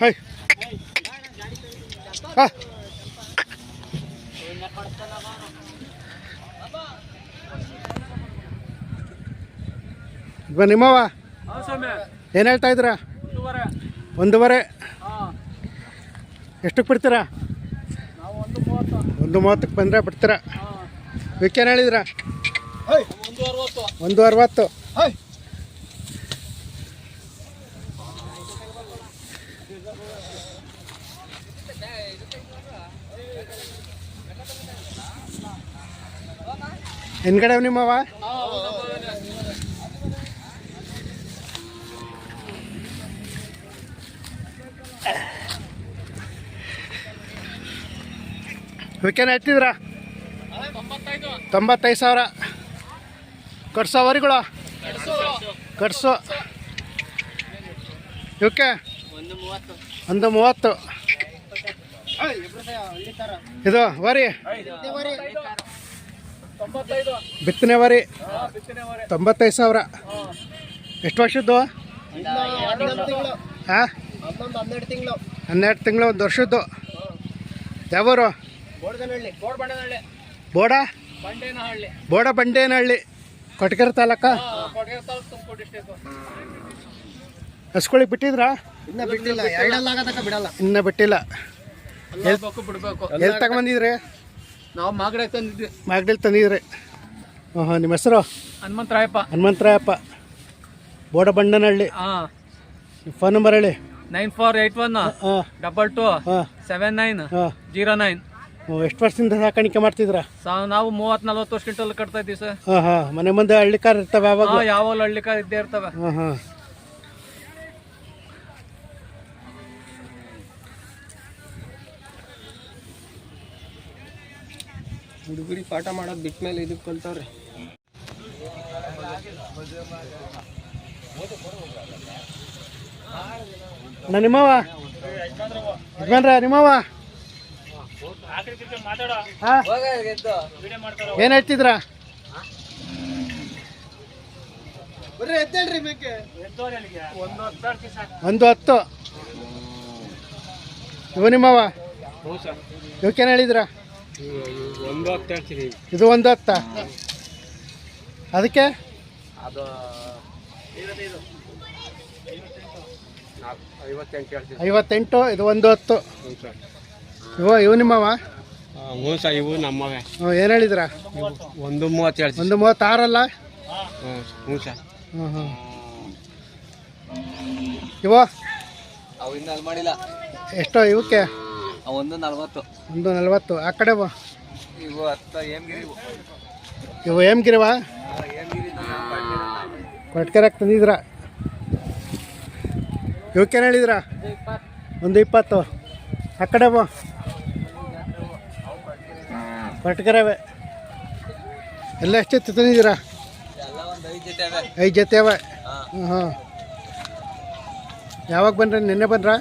Hi ಹಾಂ ಇವ ನಿಮ್ಮವ ಏನು ಹೇಳ್ತಾ ಇದ್ದೀರಾ? ಒಂದೂವರೆ. ಎಷ್ಟಕ್ಕೆ ಬಿಡ್ತೀರಾ? ಒಂದು ಮೂವತ್ತಕ್ಕೆ ಬಂದರೆ ಬಿಡ್ತೀರಾ? ಹೇಳಿದ್ರ ಹೇಳಿದ್ರಾ? ಒಂದು ಅರವತ್ತು. ಹಿಂದ್ಗಡೆ ನಿಮ್ಮವ ವಿಕೆನ್ ಎತ್ತಿದ್ರ? ತೊಂಬತ್ತೈದು ಸಾವಿರ. ಕಟ್ಸೋ ವರಿಗಳು ಕಟ್ಸೋ. ಇವಕ್ಕೆ ಒಂದು ಮೂವತ್ತು. ಇದು ವರಿ. ಬಿತ್ತನೆ ವರಿ ತೊಂಬತ್ತೈದು ಸಾವಿರ. ಎಷ್ಟು ವರ್ಷದ್ದು? ಹಾಂ? ಹನ್ನೆರಡು ತಿಂಗಳು. ಒಂದು ವರ್ಷದ್ದು. ಯಾವರು? ಬೋಡ? ಬಂಡೇನಹಳ್ಳಿ. ಬೋಡ ಬಂಡೇನಹಳ್ಳಿ. ಕೊಟ್ಗೆರೆ ತಾಲೂಕ? ಹಾಂ ಕೊಡಗೇರಿ ತಾಲೂಕು ತುಮಕೂರು ಡಿಸ್ಟಿಕ್ ಹಸ್ಕೊಳಿಗೆ ಬಿಟ್ಟಿದ್ರಾ? ಇನ್ನ ಬಿಟ್ಟಿಲ್ಲ ಬಿಡಲ್ಲ. ಇನ್ನೂ ಬಿಟ್ಟಿಲ್ಲ. ಎಲ್ಲಿ ತಗೊಂಬಂದಿದ್ರಿ? ನಾವು ಮಾಗಡೆ ತಂದಿದ್ವಿ ಮಾಗಡಿಲಿ ತಂದಿದ್ರಿ ಹಾಂ ಹಾಂ ನಿಮ್ಮ ಹೆಸರು? ಹನುಮಂತರಾಯಪ್ಪ. ಹನುಮಂತರಾಯಪ್ಪ. ಬೋಡ ಬಂಡನಹಳ್ಳಿ ಹಾಂ ಫೋನ್ ನಂಬರ್ ಹೇಳಿ. ನೈನ್ ಫೋರ್ ಏಯ್ಟ್ ಒನ್ ಹಾಂ ಡಬಲ್ ಟು ಹಾಂ. ಸೆವೆನ್ ನೈನ್ ಹಾಂ. Zero nine. ಎಷ್ಟು ವರ್ಷದಿಂದ ಸಾಕಾಣಿಕೆ ಮಾಡ್ತಿದ್ರ ಸಾ ನಾವು ಮೂವತ್ತು ನಲ್ವತ್ತು ವರ್ಷ ಕಿಂಟಲ್ ಕಟ್ತಾ ಇದ್ದೀವಿ ಸರ್. ಹಾಂ ಹಾಂ ಮನೆ ಮುಂದೆ ಹಳ್ಳಿ ಕಾರ್ ಇರ್ತವೆ ಯಾವಾಗ ಯಾವಾಗ ಯಾವಾಗಲೂ ಹಳ್ಳಿಕ ಇದ್ದೇ ಇರ್ತವೆ. ಹಾಂ ಹಾಂ ಹುಡುಗರಿ ಪಾಠ ಮಾಡೋದು ಬಿಟ್ಟ ಮೇಲೆ ಇದಕ್ಕೆ ಕಲ್ತಾವ್ರಿ. ಅಣ್ಣ ನಿಮ್ಮವ ಯಜಮಾನ್ರ ನಿಮ್ಮವ ಹಾಂ? ಏನು ಹೇಳ್ತಿದ್ರ? ಒಂದು ಹತ್ತು. ಇವು ನಿಮ್ಮವ ಇವಕ್ಕೇನು ಹೇಳಿದ್ರ? ಒಂದು ಹತ್ತು ಹೇಳ್ತೀನಿ ಇದು ಒಂದು ಹತ್ತ? ಅದಕ್ಕೆ? ಅದು ಐವತ್ತೆಂಟು ಇದು ಒಂದು ಹತ್ತು. ಇವ ಇವು ಇವು ನಿಮ್ಮವ? ಹ್ಞೂ ಸರ್ ಇವು ನಮ್ಮವೇ. ಏನು ಹೇಳಿದ್ರ? ಒಂದು ಮೂವತ್ತು ಹೇಳ್ತೀನಿ ಒಂದು ಮೂವತ್ತಾರಲ್ಲ ಹ್ಞೂ ಹ್ಞೂ ಸರ್. ಹ್ಞೂ ಹ್ಞೂ. ಇವ? ಮಾಡಿಲ್ಲ. ಎಷ್ಟೋ ಇವಕ್ಕೆ? ಒಂದು ನಲ್ವತ್ತು. ಒಂದು ನಲ್ವತ್ತು. ಆ ಕಡೆ ಬಾ. ಇವು ಹತ್ತು ಏಮ್ಗಿರಿ ಇವು. ಏಮ್ಗಿರಿವ ಏಮ್ಗಿರಿ ಕೊಟ್ಕೆರೆಗೆ ತಂದಿದ್ರ? ಇವಕ್ಕೇನು ಹೇಳಿದ್ರ? ಒಂದು ಇಪ್ಪತ್ತು. ಆ ಕಡೆ ಬಾ. ಕೊಟ್ಕರವೆ. ಎಲ್ಲ ಎಷ್ಟೆತ್ತು ತಂದಿದ್ದೀರಾ? ಎಲ್ಲ ಒಂದು ಐದು ಜೊತೆ ಅವೆ. ಐದು ಜೊತೆ ಅವ. ಹಾಂ. ಯಾವಾಗ ಬಂದ್ರಿ? ನಿನ್ನೆ ಬಂದ್ರಾ?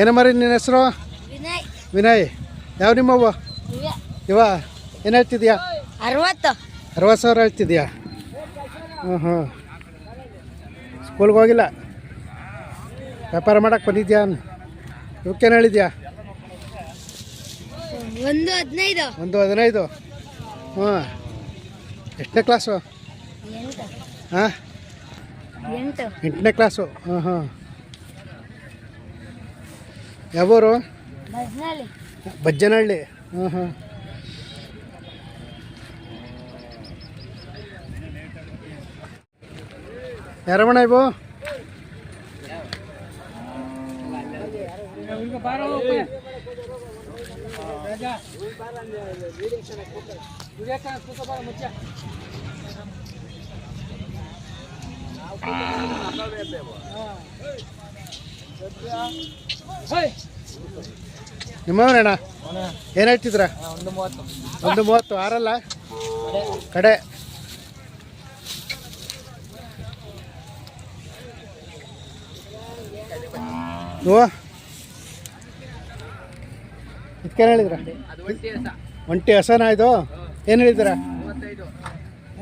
ಏನು ಮರಿ ನಿನ್ನ ಹೆಸರು? ವಿನಯ್. ಯಾವ ನಿಮ್ಮವ್ವ? ಇವ. ಏನು ಹೇಳ್ತಿದ್ಯಾ? ಅರವತ್ತು. ಅರವತ್ತು ಸಾವಿರ ಹೇಳ್ತಿದ್ಯಾ? ಹ್ಞೂ ಹ್ಞೂ ಸ್ಕೂಲ್ಗೆ ಹೋಗಿಲ್ಲ? ವ್ಯಾಪಾರ ಮಾಡಕ್ಕೆ ಬಂದಿದ್ಯಾ? ಇವಕ್ಕೇನು ಹೇಳಿದ್ಯಾ? ಒಂದು ಹದಿನೈದು. ಒಂದು ಹದಿನೈದು. ಹಾಂ ಎಷ್ಟನೇ ಕ್ಲಾಸು? ಹಾಂ? ಎಂಟು. ಎಂಟನೇ ಕ್ಲಾಸು. ಹಾಂ ಹಾಂ ಯಾವೂರು? ಬಜ್ಜನಹಳ್ಳಿ ಹಾಂ ಹಾಂ ಯಾರಮ್ಮಣ ಇವು? ನಿಮ್ಮವನಣ್ಣ ಏನು ಹೇಳ್ತಿದ್ರ? ಒಂದು ಮೂವತ್ತು. ಒಂದು ಮೂವತ್ತು ಆರಲ್ಲ? ಕಡೆ. ನೀವು? ಹೇಳಿದ್ರ? ಒಂಟಿ ಹಸ ಒಂಟಿ ಹಸನ ಇದು? ಏನು ಹೇಳಿದ್ರ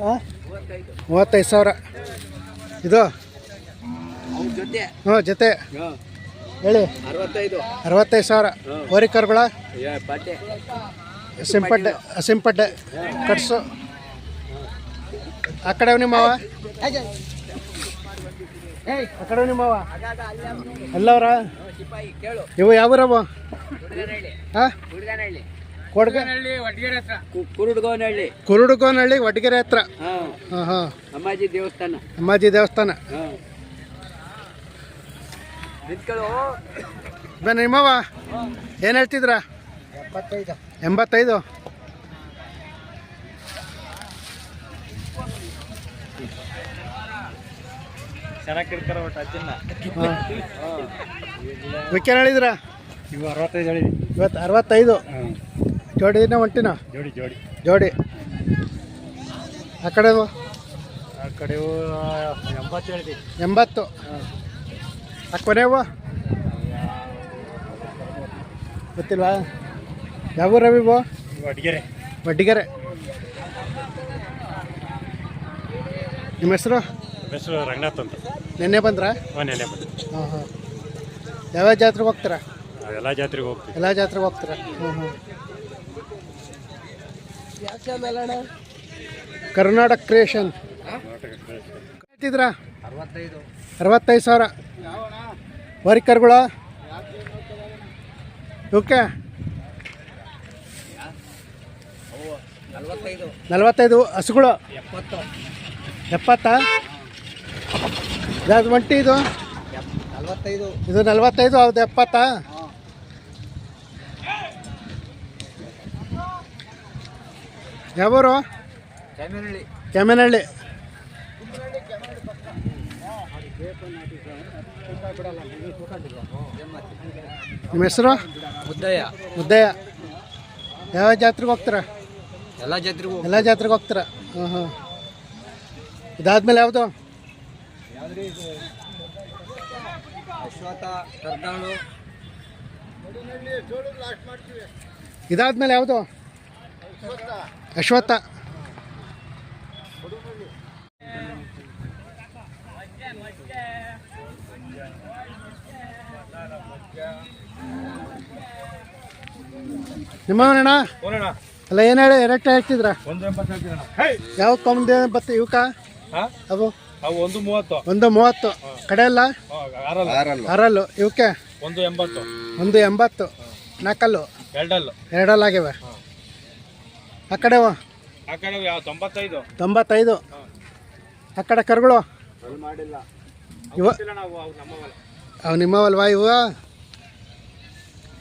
ಹಾಂ ಮೂವತ್ತೈದು ಸಾವಿರ. ಇದು? ಹ್ಞೂ ಜೊತೆ. ಹೇಳಿ. ಅರವತ್ತೈದು. ಅರವತ್ತೈದು ಸಾವಿರ. ಹೋರಿಕರ್ಗಳ ಸಿಂಪಡ್ಡೆ ಸಿಂಪಡ್ಡೆ ಕಟ್ಸು. ಆ ಕಡೆ ನಿಮ್ಮವ ಆ ಕಡೆ ನಿಮ್ಮವ ಎಲ್ಲವ್ರ? ಸಿಪಾಯಿ ಕೇಳು ಇವು ಯಾವ್ರ ಕುರುಡುಗೋನಹಳ್ಳಿ ಹಾಂ ಕುರುಡ್ಗೋನಹಳ್ಳಿ. ಕುರುಡುಗೋನಹಳ್ಳಿ ವಡ್ಗೆರೆ ಹತ್ರ. ಹಾಂ ಹಾಂ ಹಾಂ. ಅಮ್ಮಾಜಿ ದೇವಸ್ಥಾನ. ಅಮ್ಮಾಜಿ ದೇವಸ್ಥಾನ. ನಿಮ್ಮವ ಏನು ಹೇಳ್ತಿದ್ರ? ಎಂಬತ್ತೈದು. ವಿಕೆನ್ ಹೇಳಿದ್ರ? ಇವು ಅರವತ್ತೈದು ಹೇಳಿ ಇವತ್ತು ಅರವತ್ತೈದು. ಜೋಡಿ ಜೋಡಿನ ಒಂಟಿನ? ಜೋಡಿ ಜೋಡಿ. ಜೋಡಿ. ಆ ಕಡೆದು ಆ ಕಡೆವು ಎಂಬತ್ತು ಹೇಳಿದೆ. ಎಂಬತ್ತು. ಆ ಕೊನೆವು ಗೊತ್ತಿಲ್ವಾ? ಯಾವ ರವಿ ಬೋ ವಡ್ಡಿಗೆರೆ ನಿಮ್ಮ ಹೆಸರು? ಹೆಸರು ರಂಗನಾಥ್ ಅಂತ. ನಿನ್ನೆ ಬಂದ್ರಾ? ಹಾಂ ನೆನ್ನೆ ಬಂದು ಹಾಂ ಹಾಂ. ಯಾವ್ಯಾವ ಜಾತ್ರೆಗೆ ಹೋಗ್ತೀರಾ? ಎಲ್ಲ ಜಾತ್ರೆಗೆ ಹೋಗ್ತೀವಿ. ಎಲ್ಲ ಜಾತ್ರೆಗೆ ಹೋಗ್ತೀರಾ? ಹ್ಞೂ ಹ್ಞೂ ಕರ್ನಾಟಕ ಕ್ರಿಯೇಷನ್. ಅರವತ್ತೈದು ಸಾವಿರ. ವರ್ಕರ್ಗಳು? ಓಕೆ. ನಲ್ವತ್ತೈದು ಹಸುಗಳು. ಎಪ್ಪತ್ತು. ಯಾವ್ದು ಒಂಟಿ ಇದು? ಇದು ನಲ್ವತ್ತೈದು ಹೌದು ಎಪ್ಪತ್ತಾ? ಯಾವೂರು? ಕೆಮೆನಹಳ್ಳಿ ನಿಮ್ಮ ಹೆಸರು? ಮುದ್ದಯ್ಯ. ಮುದ್ದಯ್ಯ. ಯಾವ ಜಾತ್ರೆಗೆ ಹೋಗ್ತೀರಾ? ಎಲ್ಲ ಜಾತ್ರೆಗೂ ಎಲ್ಲ ಜಾತ್ರೆಗೆ ಹೋಗ್ತೀರಾ? ಹಾಂ ಹಾಂ ಇದಾದ್ಮೇಲೆ ಯಾವುದು? ಅಶ್ವಥ ಕರ್ನಾಳು. ಇದಾದ್ಮೇಲೆ ಯಾವುದು? ಅಶ್ವತ್ಥ. ನಿಮ್ಮವನಣ್ಣ ಅಲ್ಲ ಏನು ಹೇಳಿ ರೇಟ್ ಹೇಳ್ತಿದ್ರ? ಯಾವ ಕಮ್ಮಿ ಬತ್ತ ಇವಕ್ಕ ಹಾಂ? ಅವು? ಒಂದು ಮೂವತ್ತು. ಒಂದು ಮೂವತ್ತು. ಕಡೆ ಆರಲ್ಲ. ಆರಲ್ಲು. ಇವಕ್ಕೆ ಒಂದು ಎಂಬತ್ತು. ಒಂದು ಎಂಬತ್ತು. ನಾಲ್ಕಲ್ಲು. ಎರಡಲ್ಲು. ಎರಡಲ್ಲ ಆಗ್ಯಾವ. ಆ ಕಡೆ ಆ ಕಡೆ ತೊಂಬತ್ತೈದು? ತೊಂಬತ್ತೈದು. ಆ ಕಡೆ ಕರುಗಳು? ಮಾಡಿಲ್ಲ. ಇವ ಅವು ನಿಮ್ಮವಲ್ವಾ ಇವ?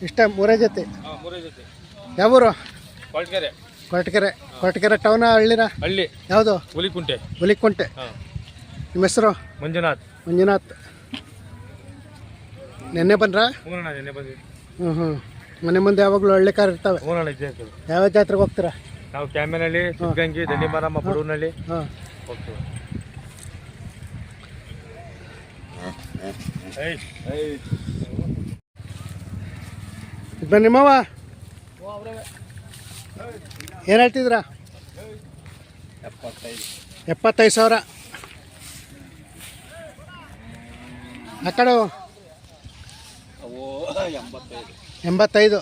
ಇಷ್ಟ ಮೂರೇ ಜೊತೆ. ಹಾಂ ಮೂರೇ ಜೊತೆ. ಯಾವೂರು? ಕೊರಟಗೆರೆ. ಕೊರಟಗೆರೆ. ಕೊರಟಗೆರೆ ಟೌನ ಹಳ್ಳಿನ? ಹಳ್ಳಿ. ಯಾವುದು? ಹುಲಿಕುಂಟೆ. ಹುಲಿಕುಂಟೆ. ನಿಮ್ಮ ಹೆಸರು? ಮಂಜುನಾಥ್. ಮಂಜುನಾಥ್. ನೆನ್ನೆ ಬಂದ್ರಾ? ನೆನ್ನೆ ಬಂದ್ವಿ ಹ್ಞೂ ಹ್ಞೂ ಮನೆ ಮುಂದೆ ಯಾವಾಗಲೂ ಹಳ್ಳಿ ಕಾರ್ ಇರ್ತವೆ. ಹೂನಣ್ಣ ಇದ್ದೇ ಇರ್ತದೆ ಯಾವ ಜಾತ್ರೆಗೆ ಹೋಗ್ತೀರಾ? ನಾವು ಕ್ಯಾಮೆನಲ್ಲಿ ಸಿದ್ಧಗಂಗಿ ದಂಡಿಮಾರಮ್ಮ ಬಡೂರಿನಲ್ಲಿ ಹಾಂ. ಹೋಗ್ತೀವಿ. ಬನ್ನಿ ಇದು ನಿಮ್ಮವ ಏನು ಹೇಳ್ತಿದ್ರಾ? ಎಪ್ಪತ್ತೈದು. ಎಪ್ಪತ್ತೈದು ಸಾವಿರ. ಆ ಕಡೆ ಎಂಬತ್ತೈದು.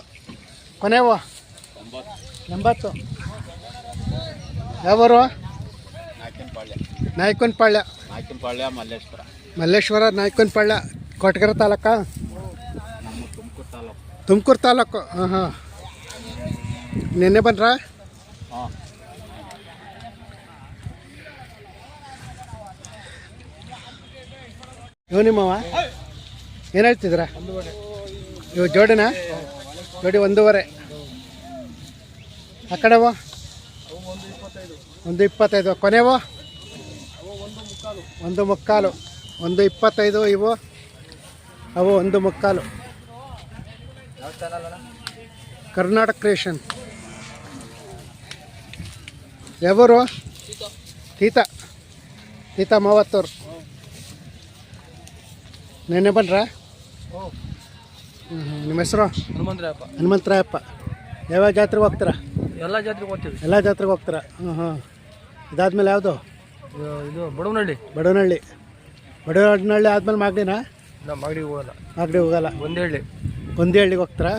ಕೊನೆವು ಎಂಬತ್ತು. ಯಾವರು ನಾಯಕನಪಾಳ್ಯ. ನಾಯ್ಕನಪಾಳ್ಯ ಮಲ್ಲೇಶ್ವರ. ಮಲ್ಲೇಶ್ವರ ನಾಯ್ಕನಪಾಳ್ಯ ಕೊಟ್ಗೆರೆ ತುಮಕೂರು ತಾಲೂಕು. ತುಮಕೂರು ತಾಲೂಕು. ಹಾಂ ಹಾಂ ನಿನ್ನೆ ಬಂದ್ರ? ಇವು ನಿಮ್ಮವ? ಏನು ಹೇಳ್ತಿದ್ರ ಇವು ಜೋಡಿನ? ಜೋಡಿ ಒಂದೂವರೆ. ಆ ಕಡೆವ? ಒಂದು ಇಪ್ಪತ್ತೈದು. ಕೊನೆವೋ? ಒಂದು ಮುಕ್ಕಾಲು. ಒಂದು ಇಪ್ಪತ್ತೈದು ಇವು. ಅವು ಒಂದು ಮುಕ್ಕಾಲು. ಕರ್ನಾಟಕ ಕ್ರಿಯೇಷನ್. ಯಾವೂರು ತೀತ ತೀತ ಮೂವತ್ತೂರು ನೆನ್ನೆ ಬನ್ರಾ ನಿಮ್ಮ ಹೆಸರು ಹನುಮಂತರಾಯಪ್ಪ ಹನುಮಂತರಾಯಪ್ಪ ಯಾವ್ಯಾವ ಜಾತ್ರೆಗೆ ಹೋಗ್ತೀರಾ ಎಲ್ಲ ಜಾತ್ರೆಗೆ ಹೋಗ್ತೀವಿ ಎಲ್ಲ ಜಾತ್ರೆಗೆ ಹೋಗ್ತೀರಾ ಹಾಂ ಹಾಂ ಇದಾದ್ಮೇಲೆ ಯಾವುದು? ಇದು ಬಡವನಹಳ್ಳಿ. ಬಡವನಹಳ್ಳಿ. ಬಡವನಹಳ್ಳಿ ಆದ್ಮೇಲೆ ಮಾಗಡಿನಾ? ಇಲ್ಲ ಮಾಗಡಿಗೆ ಹೋಗಲ್ಲ. ಮಾಗಡಿ ಹೋಗಲ್ಲ. ಒಂದೇ ಹಳ್ಳಿ ಒಂದೇ ಹಳ್ಳಿಗೆ ಹೋಗ್ತೀರಾ